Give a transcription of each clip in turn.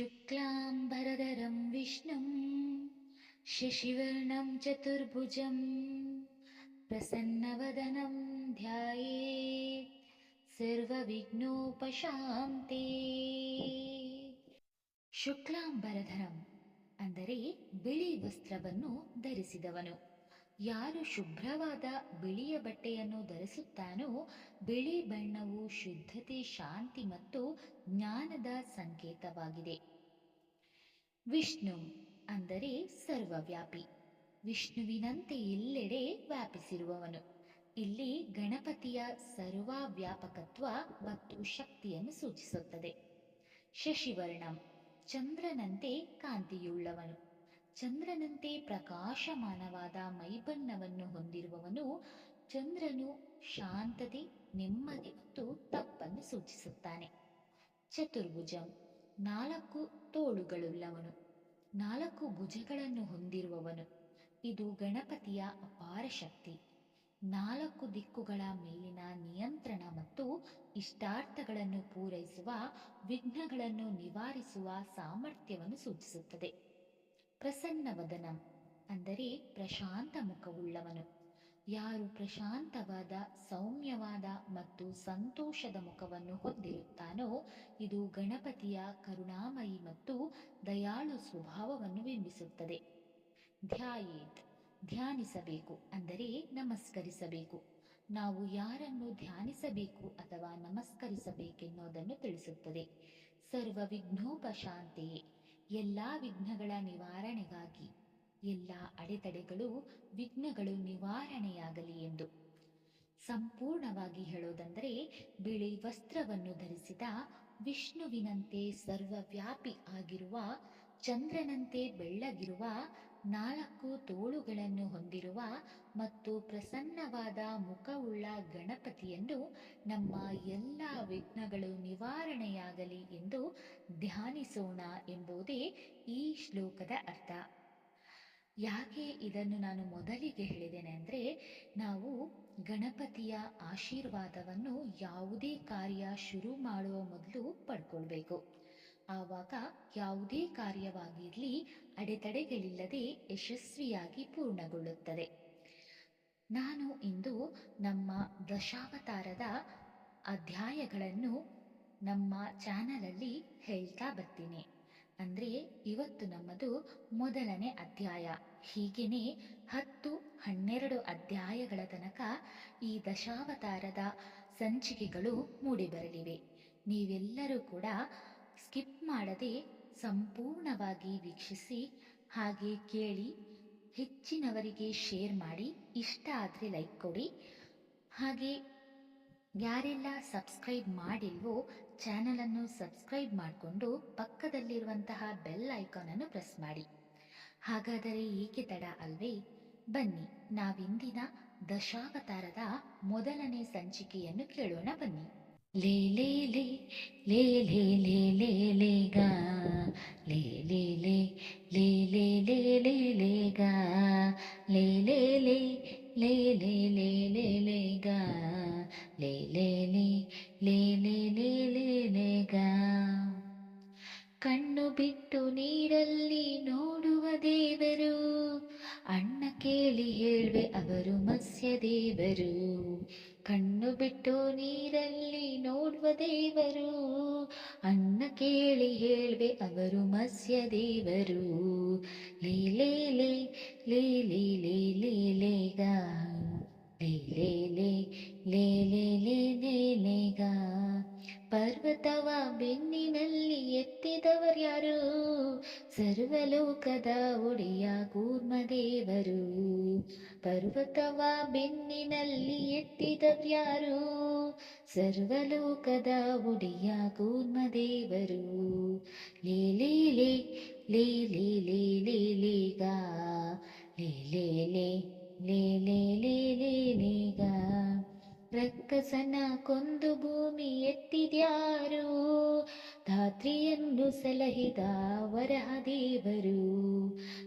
शुक्लाम्बरधरं विष्णुं शशिवर्णं चतुर्भुजं प्रसन्नवदनं ध्यायेत् ಸರ್ವವಿಘ್ನೋಪಶಾಂತೆ ಶುಕ್ಲಾಂಬರಧರಂ ಅಂದರೆ ಬಿಳಿ ವಸ್ತ್ರವನ್ನು ಧರಿಸಿದವನು ಯಾರು ಶುಭ್ರವಾದ ಬಿಳಿಯ ಬಟ್ಟೆಯನ್ನು ಧರಿಸುತ್ತಾನೋ ಬಿಳಿ ಬಣ್ಣವು ಶುದ್ಧತೆ ಶಾಂತಿ ಮತ್ತು ಜ್ಞಾನದ ಸಂಕೇತವಾಗಿದೆ ವಿಷ್ಣು ಅಂದರೆ ಸರ್ವವ್ಯಾಪಿ. ವಿಷ್ಣುವಿನಂತೆ ಎಲ್ಲೆಡೆ ವ್ಯಾಪಿಸಿರುವವನು. ಇಲ್ಲಿ ಗಣಪತಿಯ ಸರ್ವವ್ಯಾಪಕತ್ವ ಮತ್ತು ಶಕ್ತಿಯನ್ನು ಸೂಚಿಸುತ್ತದೆ. ಶಶಿವರ್ಣಂ ಚಂದ್ರನಂತೆ ಕಾಂತಿಯುಳ್ಳವನು. ಚಂದ್ರನಂತೆ ಪ್ರಕಾಶಮಾನವಾದ ಮೈಬಣ್ಣವನ್ನು ಹೊಂದಿರುವವನು ಚಂದ್ರನು ಶಾಂತತೆ, ನೆಮ್ಮದಿ ಮತ್ತು ತಪ್ಪನ್ನು ಸೂಚಿಸುತ್ತಾನೆ. ಚತುರ್ಭುಜಂ ನಾಲ್ಕು ತೋಳುಗಳುಳ್ಳವನು ನಾಲ್ಕು ಭುಜಗಳನ್ನು ಹೊಂದಿರುವವನು. ಇದು ಗಣಪತಿಯ ಅಪಾರ ಶಕ್ತಿ. ನಾಲ್ಕು ದಿಕ್ಕುಗಳ ಮೇಲಿನ ನಿಯಂತ್ರಣ ಮತ್ತು ಇಷ್ಟಾರ್ಥಗಳನ್ನು ಪೂರೈಸುವ, ವಿಘ್ನಗಳನ್ನು ನಿವಾರಿಸುವ ಸಾಮರ್ಥ್ಯವನ್ನು ಸೂಚಿಸುತ್ತದೆ. ಪ್ರಸನ್ನವದನ ಅಂದರೆ ಪ್ರಶಾಂತ ಮುಖವುಳ್ಳವನು. ಯಾರು ಪ್ರಶಾಂತವಾದ, ಸೌಮ್ಯವಾದ ಮತ್ತು ಸಂತೋಷದ ಮುಖವನ್ನು ಹೊಂದಿರುತ್ತಾನೋ, ಇದು ಗಣಪತಿಯ ಕರುಣಾಮಯಿ ಮತ್ತು ದಯಾಳು ಸ್ವಭಾವವನ್ನು ಬಿಂಬಿಸುತ್ತದೆ. ಧ್ಯಾಯೇತ್, ಧ್ಯಾನಿಸಬೇಕು ಅಂದರೆ ನಮಸ್ಕರಿಸಬೇಕು. ನಾವು ಯಾರನ್ನು ಧ್ಯಾನಿಸಬೇಕು ಅಥವಾ ನಮಸ್ಕರಿಸಬೇಕೆನ್ನುವುದನ್ನು ತಿಳಿಸುತ್ತದೆ. ಸರ್ವ ವಿಘ್ನೋಪಶಾಂತೆಯೇ ಎಲ್ಲ ವಿಘ್ನಗಳ ನಿವಾರಣೆಗಾಗಿ. ಎಲ್ಲ ಅಡೆತಡೆಗಳು ವಿಘ್ನಗಳು ನಿವಾರಣೆಯಾಗಲಿ ಎಂದು. ಸಂಪೂರ್ಣವಾಗಿ ಹೇಳೋದಂದರೆ ಬಿಳಿ ವಸ್ತ್ರವನ್ನು ಧರಿಸಿದ ವಿಷ್ಣುವಿನಂತೆ ಸರ್ವವ್ಯಾಪಿ ಆಗಿರುವ, ಚಂದ್ರನಂತೆ ಬೆಳ್ಳಗಿರುವ, ನಾಲ್ಕು ತೋಳುಗಳನ್ನು ಹೊಂದಿರುವ ಮತ್ತು ಪ್ರಸನ್ನವಾದ ಮುಖವುಳ್ಳ ಗಣಪತಿಯನ್ನು ನಮ್ಮ ಎಲ್ಲ ವಿಘ್ನಗಳು ನಿವಾರಣೆಯಾಗಲಿ ಎಂದು ಧ್ಯಾನಿಸೋಣ ಎಂಬುದೇ ಈ ಶ್ಲೋಕದ ಅರ್ಥ. ಯಾಕೆ ಇದನ್ನು ನಾನು ಮೊದಲಿಗೆ ಹೇಳಿದ್ದೇನೆ ಅಂದರೆ ನಾವು ಗಣಪತಿಯ ಆಶೀರ್ವಾದವನ್ನು ಯಾವುದೇ ಕಾರ್ಯ ಶುರು ಮಾಡುವ ಮೊದಲು ಪಡ್ಕೊಳ್ಬೇಕು. ಆವಾಗ ಯಾವುದೇ ಕಾರ್ಯವಾಗಿರಲಿ ಅಡೆತಡೆಗಳಿಲ್ಲದೆ ಯಶಸ್ವಿಯಾಗಿ ಪೂರ್ಣಗೊಳ್ಳುತ್ತದೆ. ನಾನು ಇಂದು ನಮ್ಮ ದಶಾವತಾರದ ಅಧ್ಯಾಯಗಳನ್ನು ನಮ್ಮ ಚಾನಲಲ್ಲಿ ಹೇಳ್ತಾ ಬರ್ತೀನಿ. ಅಂದರೆ ಇವತ್ತು ನಮ್ಮದು ಮೊದಲನೇ ಅಧ್ಯಾಯ. ಹೀಗೇನೆ ಹತ್ತು ಹನ್ನೆರಡು ಅಧ್ಯಾಯಗಳ ತನಕ ಈ ದಶಾವತಾರದ ಸಂಚಿಕೆಗಳು ಮೂಡಿಬರಲಿವೆ. ನೀವೆಲ್ಲರೂ ಕೂಡ ಸ್ಕಿಪ್ ಮಾಡದೆ ಸಂಪೂರ್ಣವಾಗಿ ವೀಕ್ಷಿಸಿ, ಹಾಗೆ ಕೇಳಿ, ಹೆಚ್ಚಿನವರಿಗೆ ಶೇರ್ ಮಾಡಿ, ಇಷ್ಟ ಆದರೆ ಲೈಕ್ ಕೊಡಿ. ಹಾಗೆ ಯಾರೆಲ್ಲ ಸಬ್ಸ್ಕ್ರೈಬ್ ಮಾಡಿಲ್ವೋ ಚಾನಲನ್ನು ಸಬ್ಸ್ಕ್ರೈಬ್ ಮಾಡಿಕೊಂಡು ಪಕ್ಕದಲ್ಲಿರುವಂತಹ ಬೆಲ್ ಐಕಾನ್ ಅನ್ನು ಪ್ರೆಸ್ ಮಾಡಿ ಹಾಗಾದರೆ ಏಕೆ ತಡ ಅಲ್ವೇ ಬನ್ನಿ ನಾವಿಂದಿನ ದಶಾವತಾರದ ಮೊದಲನೇ ಸಂಚಿಕೆಯನ್ನು ಕೇಳೋಣ ಬನ್ನಿ ಲೇ ಲೇ ಲೇ ಲೇ ಲೇ ಲೇ ಲೇ ಲೇ ಗಾ ಲೇ ಲೇ ಲೇ ಲೇ ಲೇ ಲೇ ಲೇ ಲೇ ಲೇ ಲೇ ಲೇ ಲೇ ಲೇ ಲೇ ಲೇ ಲೇ ಗಾ ಲೇ ಲೇ ಹೇಳ್ಬೆ ಅವರು ಮತ್ಸ್ಯ ದೇವರು ಲೀಲೆ ಲೇ ಲೀಲೆ ಲೇ ಲೀಲೆಗ ಲೇ ಲೇ ಲೀಲೆ ಲೇ ಲೀಲೆಗ ಪರ್ವತವ ಬೆನ್ನಿನಲ್ಲಿ ಎತ್ತಿದವರ್ಯಾರು ಸರ್ವಲೋಕದ ಒಡೆಯ ಕೂರ್ಮದೇವರು ಪರ್ವತವ ಬೆನ್ನಿನಲ್ಲಿ ಎತ್ತಿದವ್ಯಾರು ಸರ್ವಲೋಕದ ಒಡೆಯ ಕೂರ್ಮದೇವರು ಲೇ ಲೇ ಲೇ ಲೇ ಲೇ ಲೇ ರಕ್ಕಸನ ಕೊಂದು ಭೂಮಿ ಎತ್ತಿದ್ಯಾರು ಧಾತ್ರಿಯನ್ನು ಸಲಹಿದ ವರಹದೇವರು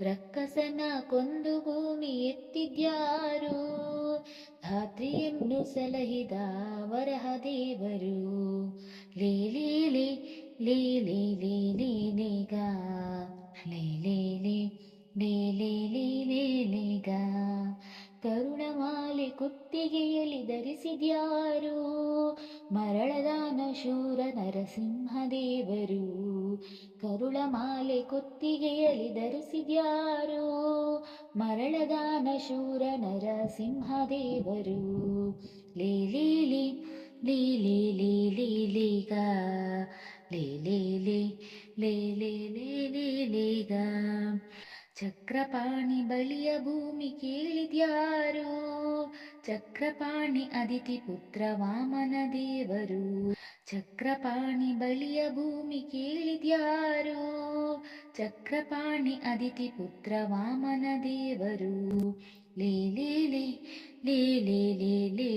ರಕ್ಕಸನ ಕೊಂದು ಭೂಮಿ ಎತ್ತಿದ್ಯಾರು ಧಾತ್ರಿಯನ್ನು ಸಲಹಿದ ವರಹದೇವರು ಲೀಲೀಲಿ ಲೀಲಿ ಲೀಲಿಗ ಲೀಲೀಲಿ ಲೀಲಿಲಿ ಲೀಲಿಗ ಕರುಣಮಾಲೆ ಕುತ್ತಿಗೆಯಲ್ಲಿ ಧರಿಸಿದ್ಯಾರು ಮರಳದಾನ ಶೂರ ನರಸಿಂಹದೇವರು ಕರುಳಮಾಲೆ ಕುತ್ತಿಗೆಯಲ್ಲಿ ಧರಿಸಿದ್ಯಾರು ಮರಳದಾನ ಶೂರ ನರಸಿಂಹದೇವರು ಲೀಲೀಲಿ ಲೀಲೀಲಿ ಲೇ ಲೀಲೀಲಿ ಲೀಲಿ ಲೇ ಚಕ್ರಪಾಣಿ ಬಲಿಯ ಭೂಮಿ ಕೇಳಿದ್ಯಾರು ಚಕ್ರಪಾಣಿ ಅದಿತಿ ಪುತ್ರ ವಾಮನ ದೇವರು ಚಕ್ರಪಾಣಿ ಬಲಿಯ ಭೂಮಿ ಕೇಳಿದ್ಯಾರು ಚಕ್ರಪಾಣಿ ಅದಿತಿ ಪುತ್ರ ವಾಮನ ದೇವರು ಲೇ ಲೇ ಲೇ ಲೇ ಲೇ ಲೇ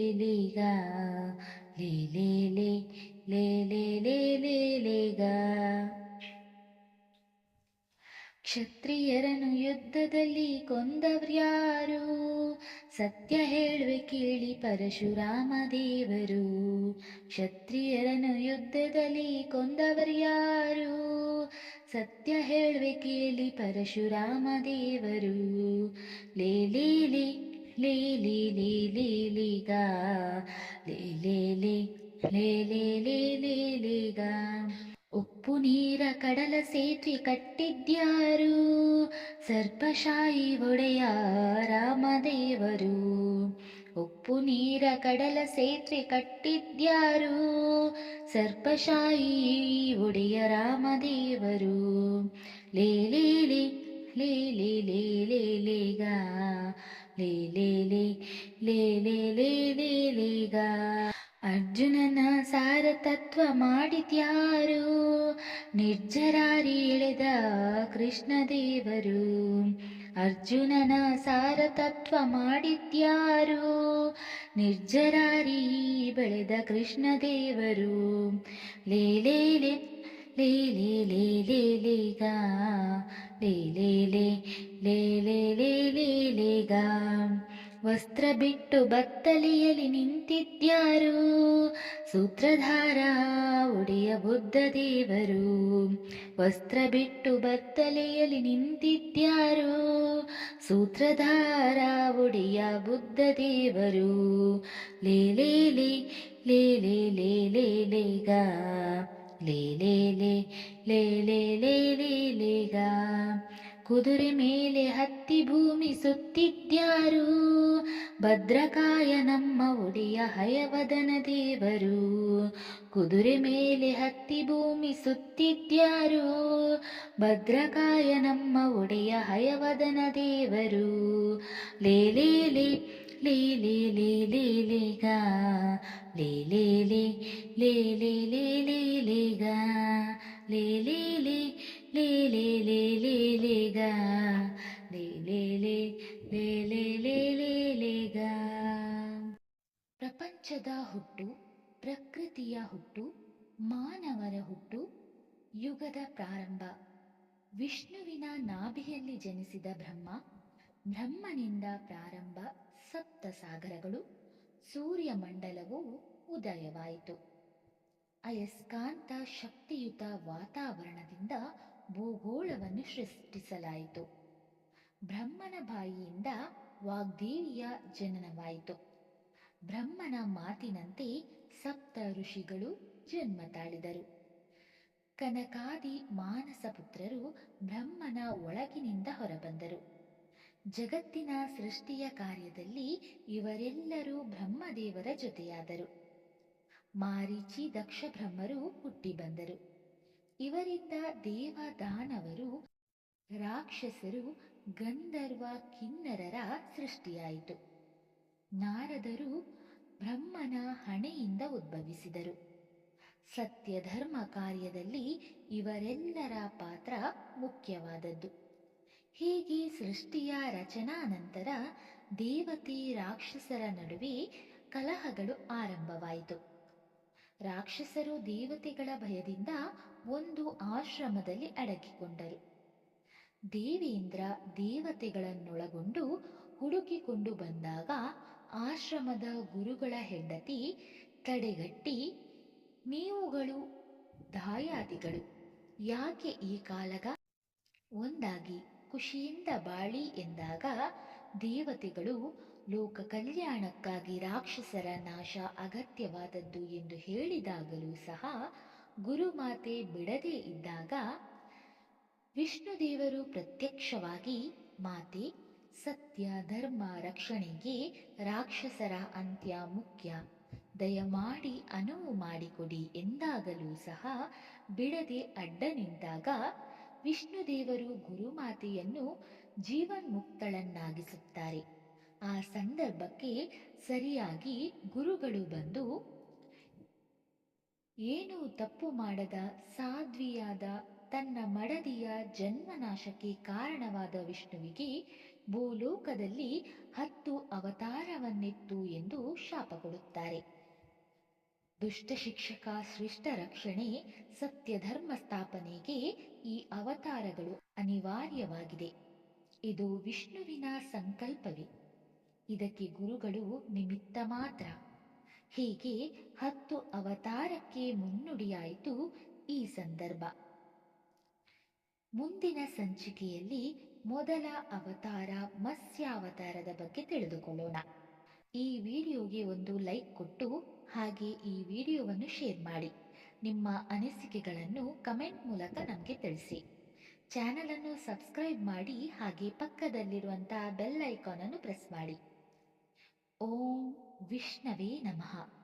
ಸತ್ಯ ಹೇಳುವೆ ಕೇಳಿ ಪರಶುರಾಮ ದೇವರು ಕ್ಷತ್ರಿಯರನ್ನು ಯುದ್ಧದಲ್ಲಿ ಕೊಂದವರು ಯಾರು ಸತ್ಯ ಹೇಳುವೆ ಕೇಳಿ ಪರಶುರಾಮ ದೇವರು ಲೇಲೀಲಿ ಲೀಲಿ ಲೀಲಿ ಲೀಗ ಲೇ ಲೇ ಲೇ ಲೇ ಲೇ ಲೇ ಉಪ್ಪು ನೀರ ಕಡಲ ಸೇತುವೆ ಕಟ್ಟಿದ್ಯಾರು ಸರ್ಪಶಾಹಿ ಒಡೆಯ ರಾಮದೇವರು ಉಪ್ಪು ನೀರ ಕಡಲ ಸೇತುವೆ ಕಟ್ಟಿದ್ಯಾರು ಸರ್ಪಶಾಹಿ ಒಡೆಯ ರಾಮದೇವರು ಲೇ ಲೇ ಲೇ ಲೇ ಲೇ ಲೇ ಲೇ ಲೇ ಲೇ ಲೇ ಲೇ ಲೇ ಲೇ ಲೇ ಲೇಗ ಅರ್ಜುನನ ಸಾರತತ್ವ ಮಾಡಿದ್ಯಾರು ನಿರ್ಜರಾರಿ ಎಳೆದ ಕೃಷ್ಣ ದೇವರು ಅರ್ಜುನನ ಸಾರತತ್ವ ಮಾಡಿದ್ಯಾರು ನಿರ್ಜರಾರಿ ಬೆಳೆದ ಕೃಷ್ಣ ಲೇ ಲೇಲೇಲೆ ಲೇ ಲೇ ಲೇ ಲೇ ಲೇಲೇಗ ವಸ್ತ್ರ ಬಿಟ್ಟು ಬತ್ತಲಿಯಲ್ಲಿ ನಿಂತಿದ್ಯಾರು? ಸೂತ್ರಧಾರ, ಒಡೆಯ ಬುದ್ಧ ದೇವರು. ವಸ್ತ್ರ ಬಿಟ್ಟು ಬತ್ತಲೆಯಲ್ಲಿ ನಿಂತಿದ್ಯಾರು? ಸೂತ್ರಧಾರ, ಒಡೆಯ ಬುದ್ಧ ದೇವರು. ಲೇ ಲೇ ಲೇ ಲೇ ಲೇ ಲೇ ಲೇ ಲೇ, ಗಾ. ಲೇ ಲೇ ಲೇ ಲೇ ಲೇ ಲೇ ಲೇಗ ಕುದುರೆ ಮೇಲೆ ಹತ್ತಿ ಭೂಮಿ ಸುತ್ತಿದ್ಯಾರು? ಭದ್ರಕಾಯ ನಮ್ಮ ಒಡೆಯ ಹಯವದನ ದೇವರು. ಕುದುರೆ ಮೇಲೆ ಹತ್ತಿ ಭೂಮಿ ಸುತ್ತಿದ್ಯಾರು? ಭದ್ರಕಾಯ ನಮ್ಮ ಒಡೆಯ ಹಯವದನ ದೇವರು. ಲೇ ಲೇ ಲೇ ಲೇ ಲೇ ಲೇ ಲೇ ಲೇ ಗಾ ಲೇ ಲೇ ಲೇ ಲೇ ಲೇ ಲೇ ಲೇ ಗಾ ಲೇ ಲೇ ಲೇ ಲೇ ಲೇ ಲೇ ಲೇ ಲೇ ಗಾ ಲೇ ಲೇ ಲೇ ಲೇ ಲೇ ಲೇ ಲೇ ಲೇ ಗಾ ಪ್ರಪಂಚದ ಹುಟ್ಟು ಪ್ರಕೃತಿಯ ಹುಟ್ಟು ಮಾನವರ ಹುಟ್ಟು ಯುಗದ ಪ್ರಾರಂಭ ವಿಷ್ಣುವಿನ ನಾಭಿಯಲ್ಲಿ ಜನಿಸಿದ ಬ್ರಹ್ಮ ಬ್ರಹ್ಮನಿಂದ ಪ್ರಾರಂಭ ಸಪ್ತ ಸಾಗರಗಳು ಸೂರ್ಯಮಂಡಲವು ಉದಯವಾಯಿತು. ಅಯಸ್ಕಾಂತ ಶಕ್ತಿಯುತ ವಾತಾವರಣದಿಂದ ಭೂಗೋಳವನ್ನು ಸೃಷ್ಟಿಸಲಾಯಿತು. ಬ್ರಹ್ಮನ ಬಾಯಿಯಿಂದ ವಾಗ್ದೇವಿಯ ಜನನವಾಯಿತು. ಬ್ರಹ್ಮನ ಮಾತಿನಂತೆ ಸಪ್ತ ಋಷಿಗಳು ಜನ್ಮ ತಾಳಿದರು. ಕನಕಾದಿ ಮಾನಸ ಪುತ್ರರು ಬ್ರಹ್ಮನ ಒಳಗಿನಿಂದ ಹೊರಬಂದರು. ಜಗತ್ತಿನ ಸೃಷ್ಟಿಯ ಕಾರ್ಯದಲ್ಲಿ ಇವರೆಲ್ಲರೂ ಬ್ರಹ್ಮದೇವರ ಜೊತೆಯಾದರು. ಮಾರೀಚಿ ದಕ್ಷ ಬ್ರಹ್ಮರು ಹುಟ್ಟಿ ಬಂದರು ಇವರಿಂದ ದೇವ ದಾನವರು ರಾಕ್ಷಸರು ಗಂಧರ್ವ ಕಿನ್ನರರ ಸೃಷ್ಟಿಯಾಯಿತು. ನಾರದರು ಬ್ರಹ್ಮನ ಹಣೆಯಿಂದ ಉದ್ಭವಿಸಿದರು. ಸತ್ಯಧರ್ಮ ಕಾರ್ಯದಲ್ಲಿ ಇವರೆಲ್ಲರ ಪಾತ್ರ ಮುಖ್ಯವಾದದ್ದು. ಹೀಗೆ ಸೃಷ್ಟಿಯ ರಚನಾ ನಂತರ ದೇವತೆ ರಾಕ್ಷಸರ ನಡುವೆ ಕಲಹಗಳು ಆರಂಭವಾಯಿತು. ರಾಕ್ಷಸರು ದೇವತೆಗಳ ಭಯದಿಂದ ಒಂದು ಆಶ್ರಮದಲ್ಲಿ ಅಡಗಿಕೊಂಡರು. ದೇವೇಂದ್ರ ದೇವತೆಗಳನ್ನೊಳಗೊಂಡು ಹುಡುಕಿಕೊಂಡು ಬಂದಾಗ ಆಶ್ರಮದ ಗುರುಗಳ ಹೆಂಡತಿ ತಡೆಗಟ್ಟಿ, ನೀವುಗಳು ದಾಯಾದಿಗಳು, ಯಾಕೆ ಈ ಕಾಲಗ? ಒಂದಾಗಿ ಖುಷಿಯಿಂದ ಬಾಳಿ ಎಂದಾಗ ದೇವತೆಗಳು ಲೋಕ ಕಲ್ಯಾಣಕ್ಕಾಗಿ ರಾಕ್ಷಸರ ನಾಶ ಅಗತ್ಯವಾದದ್ದು ಎಂದು ಹೇಳಿದಾಗಲೂ ಸಹ ಗುರುಮಾತೆ ಬಿಡದೇ ಇದ್ದಾಗ ವಿಷ್ಣುದೇವರು ಪ್ರತ್ಯಕ್ಷವಾಗಿ, ಮಾತೆ, ಸತ್ಯ, ಧರ್ಮ ರಕ್ಷಣೆಗೆ ರಾಕ್ಷಸರ ಅಂತ್ಯ ಮುಖ್ಯ. ದಯಮಾಡಿ ಅನುವು ಮಾಡಿಕೊಡಿ ಎಂದಾಗಲೂ ಸಹ ಬಿಡದೆ ಅಡ್ಡ ನಿಂತಾಗ ವಿಷ್ಣುದೇವರು ಗುರುಮಾತೆಯನ್ನು ಜೀವನ್ಮುಕ್ತಳನ್ನಾಗಿಸುತ್ತಾರೆ. ಆ ಸಂದರ್ಭಕ್ಕೆ ಸರಿಯಾಗಿ ಗುರುಗಳು ಬಂದು, ಏನೂ ತಪ್ಪು ಮಾಡದ, ಸಾಧ್ವಿಯಾದ, ತನ್ನ ಮಡದಿಯ ಜನ್ಮನಾಶಕ್ಕೆ ಕಾರಣವಾದ ವಿಷ್ಣುವಿಗೆ ಭೂಲೋಕದಲ್ಲಿ ಹತ್ತು ಅವತಾರವನ್ನಿತ್ತು ಎಂದು ಶಾಪ ಕೊಡುತ್ತಾರೆ ದುಷ್ಟ ಶಿಕ್ಷಕ ಸತ್ಯಧರ್ಮ ರಕ್ಷಣೆ ಸತ್ಯ ಧರ್ಮ ಸ್ಥಾಪನೆಗೆ ಈ ಅವತಾರಗಳು ಅನಿವಾರ್ಯವಾಗಿದೆ. ಇದು ವಿಷ್ಣುವಿನ ಸಂಕಲ್ಪವೇ. ಇದಕ್ಕೆ ಗುರುಗಳು ನಿಮಿತ್ತ ಮಾತ್ರ. ಹೀಗೆ ಹತ್ತು ಅವತಾರಕ್ಕೆ ಮುನ್ನುಡಿಯಾಯಿತು ಈ ಸಂದರ್ಭ. ಮುಂದಿನ ಸಂಚಿಕೆಯಲ್ಲಿ ಮೊದಲ ಅವತಾರ ಮತ್ಸ್ಯಾವತಾರದ ಬಗ್ಗೆ ತಿಳಿದುಕೊಳ್ಳೋಣ. ಈ ವಿಡಿಯೋಗೆ ಒಂದು ಲೈಕ್ ಕೊಟ್ಟು ಹಾಗೆ ಈ ವಿಡಿಯೋವನ್ನು ಶೇರ್ ಮಾಡಿ. ನಿಮ್ಮ ಅನಿಸಿಕೆಗಳನ್ನು ಕಮೆಂಟ್ ಮೂಲಕ ನಮಗೆ ತಿಳಿಸಿ. ಚಾನಲನ್ನು ಸಬ್ಸ್ಕ್ರೈಬ್ ಮಾಡಿ ಹಾಗೆ ಪಕ್ಕದಲ್ಲಿರುವಂತಹ ಬೆಲ್ ಐಕಾನ್ ಅನ್ನು ಪ್ರೆಸ್ ಮಾಡಿ. ಓಂ ವಿಷ್ಣವೇ ನಮಃ.